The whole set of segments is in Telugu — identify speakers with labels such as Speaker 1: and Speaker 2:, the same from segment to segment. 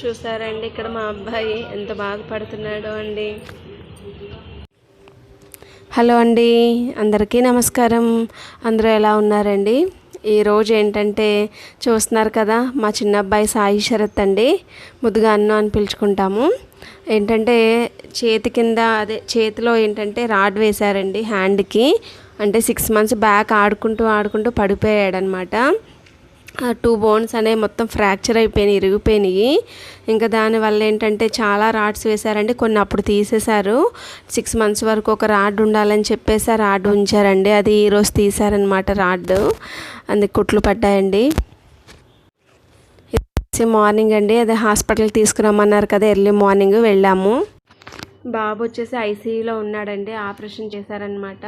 Speaker 1: చూసారండి ఇక్కడ మా అబ్బాయి ఎంత బాధపడుతున్నాడో అండి. హలో అండి అందరికీ నమస్కారం. అందరూ ఎలా ఉన్నారండి? ఈరోజు ఏంటంటే చూస్తున్నారు కదా మా చిన్న అబ్బాయి సాయి శరత్ అండి. ముద్దుగా అన్ను అని పిలుచుకుంటాము. ఏంటంటే చేతి కింద అదే చేతిలో ఏంటంటే రాడ్ వేశారండి హ్యాండ్కి. అంటే సిక్స్ మంత్స్ బ్యాక్ ఆడుకుంటూ ఆడుకుంటూ పడిపోయాడనమాట. టూ బోన్స్ అనేవి మొత్తం ఫ్రాక్చర్ అయిపోయినాయి ఇరిగిపోయినాయి. ఇంకా దానివల్ల ఏంటంటే చాలా రాడ్స్ వేశారండి కొన్ని అప్పుడు తీసేశారు. సిక్స్ మంత్స్ వరకు ఒక రాడ్ ఉండాలని చెప్పేసి ఆ రాడ్ ఉంచారండి. అది ఈరోజు తీశారనమాట రాడ్. అందుకు కుట్లు పడ్డాయండి. మార్నింగ్ అండి అదే హాస్పిటల్కి తీసుకురమ్మన్నారు కదా ఎర్లీ మార్నింగ్ వెళ్ళాము. బాబు వచ్చేసి ఐసీయూలో ఉన్నాడండి ఆపరేషన్ చేశారనమాట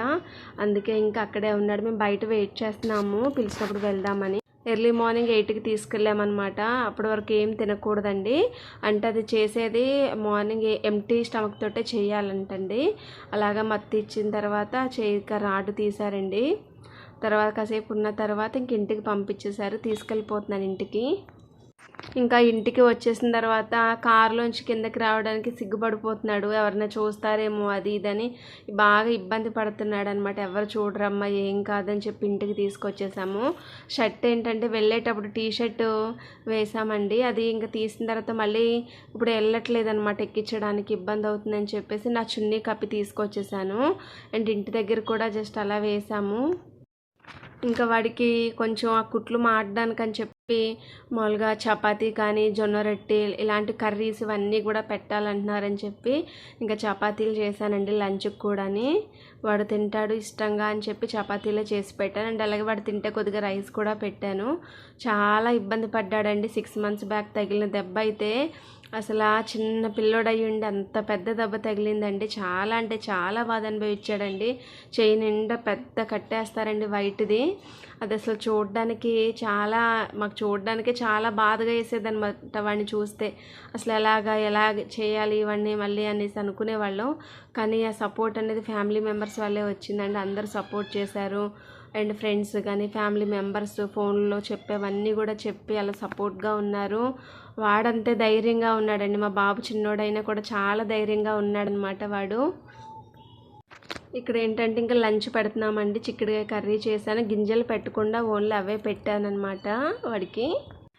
Speaker 1: అందుకే ఇంకా అక్కడే ఉన్నాడు మేము బయట వెయిట్ చేస్తున్నాము పిలిచినప్పుడు వెళ్దామని. ఎర్లీ మార్నింగ్ ఎయిట్కి తీసుకెళ్ళామన్నమాట. అప్పటి వరకు ఏం తినకూడదండి. అంటే అది చేసేది మార్నింగ్ ఎంటీ స్టమక్ తోటే చేయాలంటండి. అలాగా మత్తి ఇచ్చిన తర్వాత చేయక రాడ్ తీశారండి. తర్వాత కాసేపు ఉన్న తర్వాత ఇంక ఇంటికి పంపించేశారు. తీసుకెళ్ళిపోతున్నాను ఇంటికి. ఇంకా ఇంటికి వచ్చేసిన తర్వాత కారులోంచి కిందకి రావడానికి సిగ్గుపడిపోతున్నాడు. ఎవరైనా చూస్తారేమో అది ఇదని బాగా ఇబ్బంది పడుతున్నాడు అనమాట ఎవరు చూడరమ్మా ఏం కాదని చెప్పి ఇంటికి తీసుకొచ్చేసాము. షర్ట్ ఏంటంటే వెళ్ళేటప్పుడు టీ షర్ట్ వేసామండి అది ఇంకా తీసిన తర్వాత మళ్ళీ ఇప్పుడు వెళ్ళట్లేదు అనమాట ఎక్కించడానికి ఇబ్బంది అవుతుందని చెప్పేసి నా చున్నీ కప్పి తీసుకొచ్చేసాను. అండ్ ఇంటి దగ్గర కూడా జస్ట్ అలా వేసాము ఇంకా వాడికి కొంచెం ఆ కుట్లు మాడడానికి అని చెప్పి మామూలుగా చపాతీ కానీ జొన్న రొట్టె ఇలాంటి కర్రీస్ ఇవన్నీ కూడా పెట్టాలంటున్నారని చెప్పి ఇంకా చపాతీలు చేశానండి లంచ్కి కూడాని. వాడు తింటాడు ఇష్టంగా అని చెప్పి చపాతీలే చేసి పెట్టాను. అండ్ అలాగే వాడు తింటే కొద్దిగా రైస్ కూడా పెట్టాను. చాలా ఇబ్బంది పడ్డాడండి. సిక్స్ మంత్స్ బ్యాక్ తగిలిన దెబ్బ అయితే అసలు ఆ చిన్న పిల్లోడయ్యి ఉండి అంత పెద్ద దెబ్బ తగిలిందండి. చాలా అంటే చాలా బాధ అనుభవించాడండి. చేయి నిండా పెద్ద కట్టేస్తారండి వైట్ది. అది అసలు చూడడానికి చాలా మాకు చూడడానికి చాలా బాధగా వేసేదనమాట వాడిని చూస్తే. అసలు ఎలాగా ఎలా చేయాలి ఇవన్నీ మళ్ళీ అనేసి అనుకునేవాళ్ళం. కానీ ఆ సపోర్ట్ అనేది ఫ్యామిలీ మెంబర్స్ వల్లే వచ్చిందండి. అందరూ సపోర్ట్ చేశారు. అండ్ ఫ్రెండ్స్ కానీ ఫ్యామిలీ మెంబర్స్ ఫోన్లో చెప్పేవన్నీ కూడా చెప్పి అలా సపోర్ట్గా ఉన్నారు. వాడంతే ధైర్యంగా ఉన్నాడండి. మా బాబు చిన్నోడైనా కూడా చాలా ధైర్యంగా ఉన్నాడనమాట వాడు. ఇక్కడ ఏంటంటే ఇంకా లంచ్ పెడుతున్నామండి. చిక్కుడుకాయ కర్రీ చేశాను. గింజలు పెట్టకుండా ఓన్లీ అవే పెట్టానమాట వాడికి.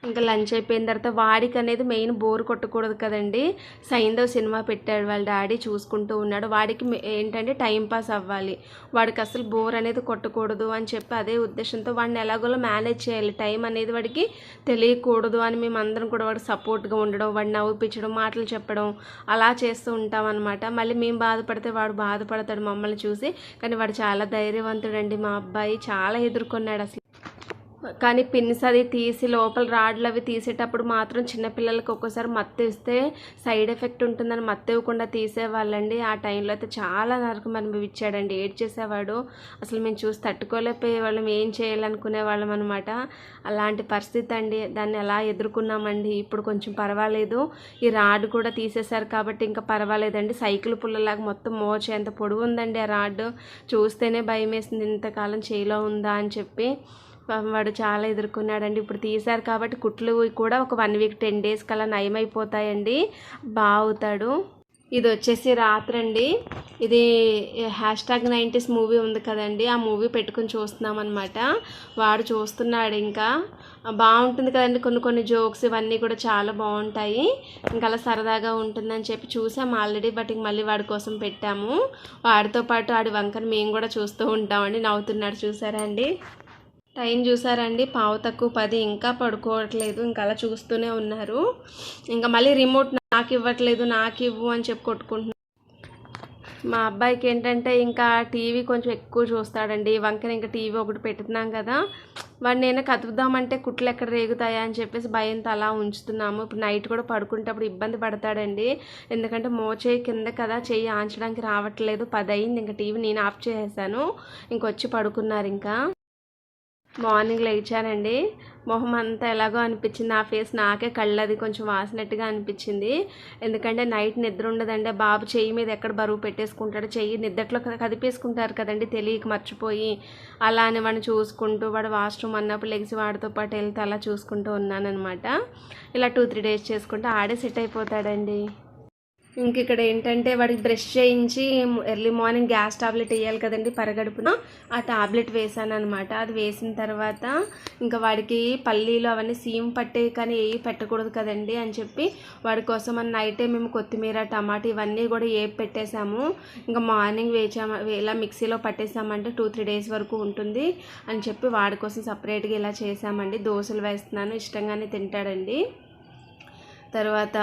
Speaker 1: ఇంకా లంచ్ అయిపోయిన తర్వాత వాడికి అనేది మెయిన్ బోర్ కొట్టకూడదు కదండి. సైందవ్ సినిమా పెట్టాడు వాళ్ళ డాడీ చూసుకుంటూ ఉన్నాడు. వాడికి ఏంటంటే టైం పాస్ అవ్వాలి. వాడికి అసలు బోర్ అనేది కొట్టకూడదు అని చెప్పి అదే ఉద్దేశంతో వాడిని ఎలాగోలా మేనేజ్ చేయాలి. టైం అనేది వాడికి తెలియకూడదు అని మేము అందరం కూడా వాడికి సపోర్ట్గా ఉండడం వాడిని నవ్వుపించడం మాటలు చెప్పడం అలా చేస్తూ ఉంటాం అనమాట మళ్ళీ మేము బాధపడితే వాడు బాధపడతాడు మమ్మల్ని చూసి. కానీ వాడు చాలా ధైర్యవంతుడండి మా అబ్బాయి. చాలా ఎదుర్కొన్నాడు అసలు. కానీ పిన్స్ అది తీసి లోపల రాడ్లు అవి తీసేటప్పుడు మాత్రం చిన్నపిల్లలకి ఒక్కోసారి మత్తు ఇస్తే సైడ్ ఎఫెక్ట్ ఉంటుందని మత్తు ఇవ్వకుండా తీసేవాళ్ళండి. ఆ టైంలో అయితే చాలా నరకం అనుభవించాడండి. ఏడ్ చేసేవాడు అసలు మేము చూసి తట్టుకోలేకపోయేవాళ్ళం. ఏం చేయాలనుకునే వాళ్ళం అనమాట అలాంటి పరిస్థితి అండి. దాన్ని ఎలా ఎదుర్కొన్నామండి? ఇప్పుడు కొంచెం పర్వాలేదు. ఈ రాడ్ కూడా తీసేశారు కాబట్టి ఇంకా పర్వాలేదండి. సైకిల్ పుల్లలాగా మొత్తం మోచే ఎంత ఉందండి ఆ రాడ్. చూస్తేనే భయం వేసింది ఇంతకాలం చేయిలో ఉందా అని చెప్పి వాడు చాలా ఎదుర్కొన్నాడండి. ఇప్పుడు తీశారు కాబట్టి కుట్లు కూడా ఒక వన్ వీక్ టెన్ డేస్ కల్లా నయమైపోతాయండి. బాగుతాడు ఇది వచ్చేసి రాత్రి అండి. ఇది హ్యాష్ ట్యాగ్ నైంటీస్ మూవీ ఉంది కదండి. ఆ మూవీ పెట్టుకుని చూస్తున్నాం అనమాట వాడు చూస్తున్నాడు ఇంకా. బాగుంటుంది కదండి కొన్ని కొన్ని జోక్స్ ఇవన్నీ కూడా చాలా బాగుంటాయి ఇంకా అలా సరదాగా ఉంటుందని చెప్పి చూసాం ఆల్రెడీ బట్ ఇంక మళ్ళీ వాడి కోసం పెట్టాము. వాడితో పాటు వాడి వంకని మేము కూడా చూస్తూ ఉంటామండి. నవ్వుతున్నాడు చూసారా అండి? టైం చూసారండి. పావు తక్కువ పది ఇంకా పడుకోవట్లేదు. ఇంకా అలా చూస్తూనే ఉన్నారు. ఇంకా మళ్ళీ రిమోట్ నాకు ఇవ్వట్లేదు నాకు ఇవ్వు అని చెప్పి కొట్టుకుంటున్నాను మా అబ్బాయికి ఏంటంటే ఇంకా టీవీ కొంచెం ఎక్కువ చూస్తాడండి. వంకన ఇంకా టీవీ ఒకటి పెట్టుతున్నాం కదా. వాడిని నేను కతుకుదామంటే కుట్లు ఎక్కడ రేగుతాయా అని చెప్పేసి భయంతో అలా ఉంచుతున్నాము. ఇప్పుడు నైట్ కూడా పడుకునేటప్పుడు ఇబ్బంది పడతాడండి. ఎందుకంటే మోచేయి కింద కదా చెయ్యి ఆంచడానికి రావట్లేదు. పది అయింది ఇంకా టీవీ నేను ఆఫ్ చేసేసాను. ఇంకొచ్చి పడుకున్నారు ఇంకా. మార్నింగ్ లేచానండి. మొహం అంతా ఎలాగో అనిపించింది. నా ఫేస్ నాకే కళ్ళది కొంచెం వాసినట్టుగా అనిపించింది. ఎందుకంటే నైట్ నిద్ర ఉండదండి. బాబు చెయ్యి మీద ఎక్కడ బరువు పెట్టేసుకుంటాడు చెయ్యి నిద్రలో కదిపేసుకుంటారు కదండి. తెలియక మర్చిపోయి అలా అని వాడిని చూసుకుంటూ వాడు వాష్రూమ్ అన్నప్పుడు లెగిసి వాడితో పాటు వెళ్తే అలా చూసుకుంటూ ఉన్నానమాట ఇలా టూ త్రీ డేస్ చేసుకుంటే ఆడే సెట్ అయిపోతాడండి. ఇంక ఇక్కడ ఏంటంటే వాడికి బ్రష్ చేయించి ఎర్లీ మార్నింగ్ గ్యాస్ టాబ్లెట్ వేయాలి కదండి పరగడుపున. ఆ టాబ్లెట్ వేసాను అనమాట అది వేసిన తర్వాత ఇంకా వాడికి పల్లీలు అవన్నీ సీమ్ పట్టే కానీ ఏవి పెట్టకూడదు కదండి అని చెప్పి వాడి కోసం మన నైటే మేము కొత్తిమీర టమాటా ఇవన్నీ కూడా ఏపి పెట్టేశాము. ఇంకా మార్నింగ్ వేచాము ఇలా మిక్సీలో పట్టేసామంటే టూ త్రీ డేస్ వరకు ఉంటుంది అని చెప్పి వాడి కోసం సపరేట్గా ఇలా చేసామండి దోశలు వేస్తున్నాను ఇష్టంగానే తింటాడండి. తర్వాత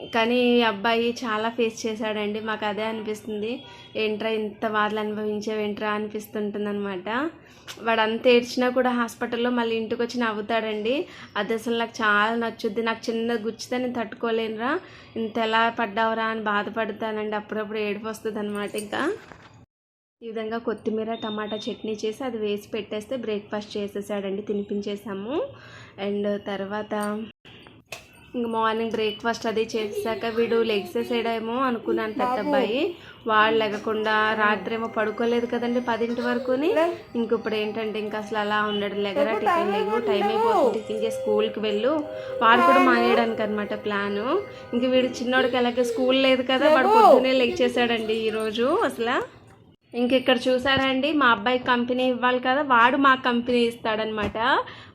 Speaker 1: కానీ ఈ అబ్బాయి చాలా ఫేస్ చేశాడండి. మాకు అదే అనిపిస్తుంది. ఏంట్రా ఇంత బాధలు అనుభవించేవేంట్రా అనిపిస్తుంటుంది అనమాట వాడు అంత ఏడ్చినా కూడా హాస్పిటల్లో మళ్ళీ ఇంటికి వచ్చి నవ్వుతాడండి. అది అసలు నాకు చాలా నచ్చుద్ది. నాకు చిన్న గుచ్చితే నేను తట్టుకోలేనురా. ఇంత ఎలా పడ్డావురా అని బాధపడతానండి. అప్పుడప్పుడు ఏడుపు వస్తుంది అనమాట ఇంకా. ఈ విధంగా కొత్తిమీర టమాటా చట్నీ చేసి అది వేసి పెట్టేస్తే బ్రేక్ఫాస్ట్ చేసేసాడండి. తినిపించేసాము. అండ్ తర్వాత ఇంక మార్నింగ్ బ్రేక్ఫాస్ట్ అది చేసాక వీడు లెగ్సేసాడేమో అనుకున్నాను పెద్ద అబ్బాయి వాడు లెగకుండా రాత్రి ఏమో పడుకోలేదు కదండి పదింటి వరకుని. ఇంక ఇప్పుడు ఏంటంటే ఇంకా అసలు అలా ఉండడు లెగరా టిఫిన్ లేవు టైం అయిపోతుంది. టిఫిన్ చేసి స్కూల్కి వెళ్ళు. వాడు కూడా మానేయడానికి అనమాట ప్లాను. ఇంక వీడు చిన్నోడికి ఎలాగ స్కూల్ లేదు కదా వాడు పొద్దునే లెగ్ చేశాడండి ఈరోజు అసలు. ఇంక ఇక్కడ చూసారండి మా అబ్బాయి కంపెనీ ఇవ్వాలి కదా వాడు మా కంపెనీ ఇస్తాడనమాట.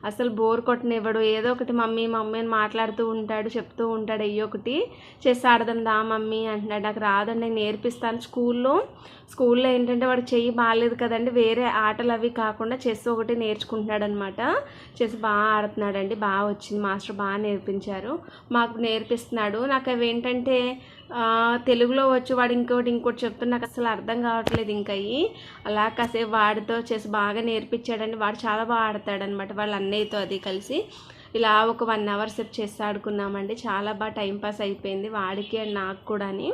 Speaker 1: అసలు బోర్ కొట్టనివ్వడు. ఏదో ఒకటి మమ్మీ మమ్మీ అని మాట్లాడుతూ ఉంటాడు చెప్తూ ఉంటాడు. అయ్యో ఒకటి చెస్ ఆడదాం దా మమ్మీ అంటున్నాడు. నాకు రాదండి నేను నేర్పిస్తాను. స్కూల్లో స్కూల్లో ఏంటంటే వాడు చెయ్యి బాగాలేదు కదండి వేరే ఆటలు అవి కాకుండా చెస్ ఒకటి నేర్చుకుంటున్నాడు అనమాట చెస్ బాగా ఆడుతున్నాడండి బాగా వచ్చింది. మాస్టర్ బాగా నేర్పించారు. మాకు నేర్పిస్తున్నాడు. నాకు అవి ఏంటంటే తెలుగులో వచ్చి వాడు ఇంకోటి ఇంకోటి చెప్తే నాకు అసలు అర్థం కావట్లేదు ఇంకా అలా కాసేపు వాడితో చెస్ బాగా నేర్పించాడండి. వాడు చాలా బాగా ఆడతాడనమాట. వాళ్ళ అన్నయ్యతో అది కలిసి ఇలా ఒక వన్ అవర్ సెప్ చేసి ఆడుకున్నామండి. చాలా బాగా టైం పాస్ అయిపోయింది. వాడికి అండ్ నాకు కూడాని.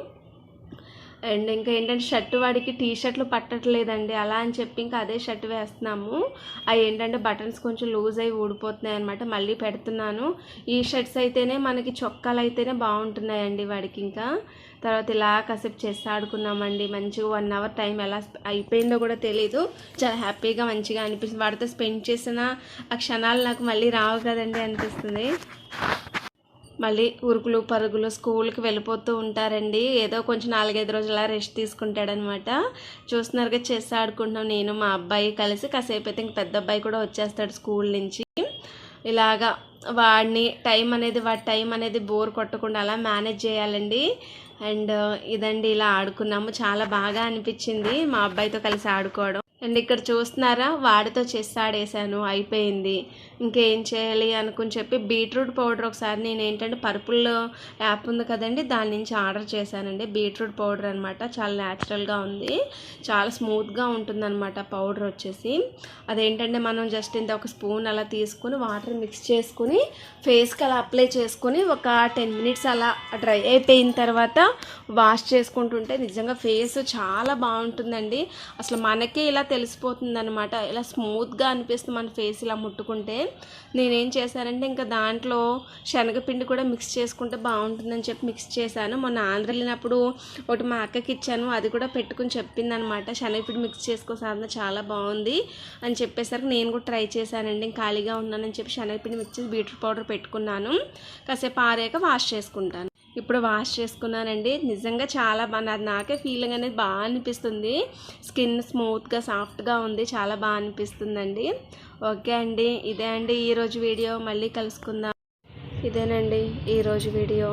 Speaker 1: అండ్ ఇంకా ఏంటంటే షర్ట్ వాడికి టీ షర్ట్లు పట్టట్లేదండి. అలా అని చెప్పి ఇంకా అదే షర్ట్ వేస్తున్నాము. అవి ఏంటంటే బటన్స్ కొంచెం లూజ్ అయి ఊడిపోతున్నాయి అనమాట మళ్ళీ పెడుతున్నాను. ఈ షర్ట్స్ అయితేనే మనకి చొక్కాలు అయితేనే బాగుంటున్నాయండి వాడికి ఇంకా. తర్వాత ఇలా కాసేపు చేసి ఆడుకున్నామండి. మంచిగా వన్ అవర్ టైం ఎలా అయిపోయిందో కూడా తెలీదు. చాలా హ్యాపీగా మంచిగా అనిపిస్తుంది. వాడితో స్పెండ్ చేసిన ఆ క్షణాలు నాకు మళ్ళీ రావు కదండి అనిపిస్తుంది. మళ్ళీ ఉరుకులు పరుగులు స్కూల్కి వెళ్ళిపోతూ ఉంటారండి. ఏదో కొంచెం నాలుగైదు రోజుల రెస్ట్ తీసుకుంటాడనమాట. చూస్తున్నారుగా చెస్ ఆడుకుంటున్నాం నేను మా అబ్బాయి కలిసి. కాసేపు అయితే ఇంక పెద్ద అబ్బాయి కూడా వచ్చేస్తాడు స్కూల్ నుంచి. ఇలాగా వాడిని టైం అనేది వాడి టైం అనేది బోర్ కొట్టకుండా అలా మేనేజ్ చేయాలండి. అండ్ ఇదండి ఇలా ఆడుకున్నాము. చాలా బాగా అనిపించింది మా అబ్బాయితో కలిసి ఆడుకోవడం. అండ్ ఇక్కడ చూస్తున్నారా వాడితో చెస్ ఆడేసాను అయిపోయింది. ఇంకేం చేయాలి అనుకుని చెప్పి బీట్రూట్ పౌడర్ ఒకసారి నేను ఏంటంటే పర్పుల్ యాప్ ఉంది కదండి దాని నుంచి ఆర్డర్ చేశానండి. బీట్రూట్ పౌడర్ అనమాట చాలా న్యాచురల్గా ఉంది. చాలా స్మూత్గా ఉంటుందన్నమాట పౌడర్ వచ్చేసి. అదేంటంటే మనం జస్ట్ ఇంత ఒక స్పూన్ అలా తీసుకుని వాటర్ మిక్స్ చేసుకుని ఫేస్కి అలా అప్లై చేసుకుని ఒక టెన్ మినిట్స్ అలా డ్రై అయిపోయిన తర్వాత వాష్ చేసుకుంటుంటే నిజంగా ఫేస్ చాలా బాగుంటుందండి. అసలు మనకి ఇలా తెలిసిపోతుంది అనమాట ఇలా స్మూత్గా అనిపిస్తుంది మన ఫేస్ ఇలా ముట్టుకుంటే. నేనేం చేశానంటే ఇంకా దాంట్లో శనగపిండి కూడా మిక్స్ చేసుకుంటే బాగుంటుందని చెప్పి మిక్స్ చేశాను. మొన్న ఆంధ్ర వెళ్ళినప్పుడు ఒకటి మా అక్కకి ఇచ్చాను. అది కూడా పెట్టుకుని చెప్పింది అనమాట శనగపిండి మిక్స్ చేసుకో సాధన చాలా బాగుంది అని చెప్పేసరికి నేను కూడా ట్రై చేశానండి. ఖాళీగా ఉన్నానని చెప్పి శనగపిండి మిక్స్ చేసి బీట్రూట్ పౌడర్ పెట్టుకున్నాను. కాసేపు ఆరాక వాష్ చేసుకుంటాను. ఇప్పుడు వాష్ చేసుకున్నానండి. నిజంగా చాలా బాగా నాకే ఫీలింగ్ అనేది బాగా అనిపిస్తుంది. స్కిన్ స్మూత్గా సాఫ్ట్గా ఉంది. చాలా బాగా అనిపిస్తుందండి. ఓకే అండి. ఇదే అండి ఈరోజు వీడియో. మళ్ళీ కలుసుకుందాం. ఇదేనండి ఈరోజు వీడియో.